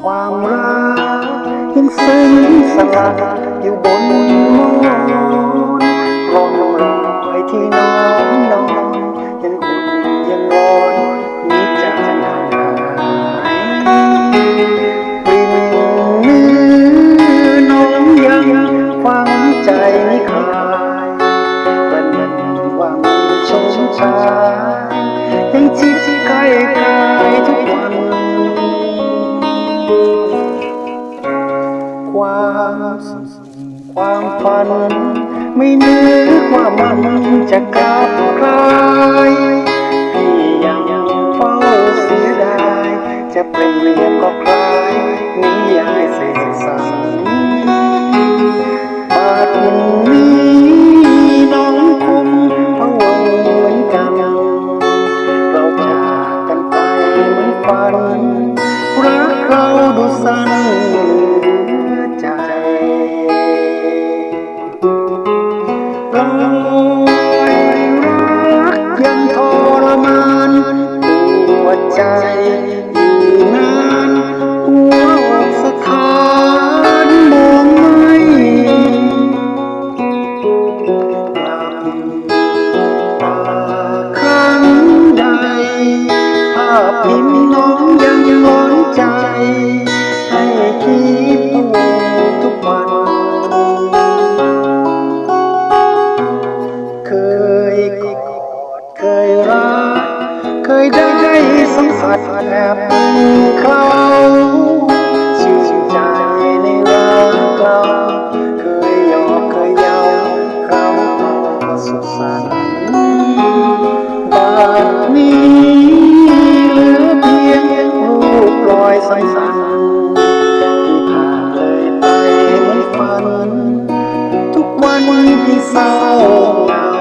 ความรักยังซึ้งสลักอยู่บนมอนรอนรอยที่น้องนอนยังอุ่นยังร้อนมีจานหายปริมมือน้องยังฟังใจไม่คลายประนันวังชงชา ความสุขความฝัน ไม่นึกว่ามันจะกลับกลายพี่ยังเฝ้าเสียดาย จะเปรียบก็คลายนิยายเสกสรรบัดนี้น้องคงพะวงเหมือนกัน เราจากกันไปเหมือนฝันรักเราดูสั้น พิมพ์น้องยังร้อนใจ ให้คิดพะวงทุกวัน เคยกอดเคยรัก เคยได้สัมผัสแอบคลา Oh.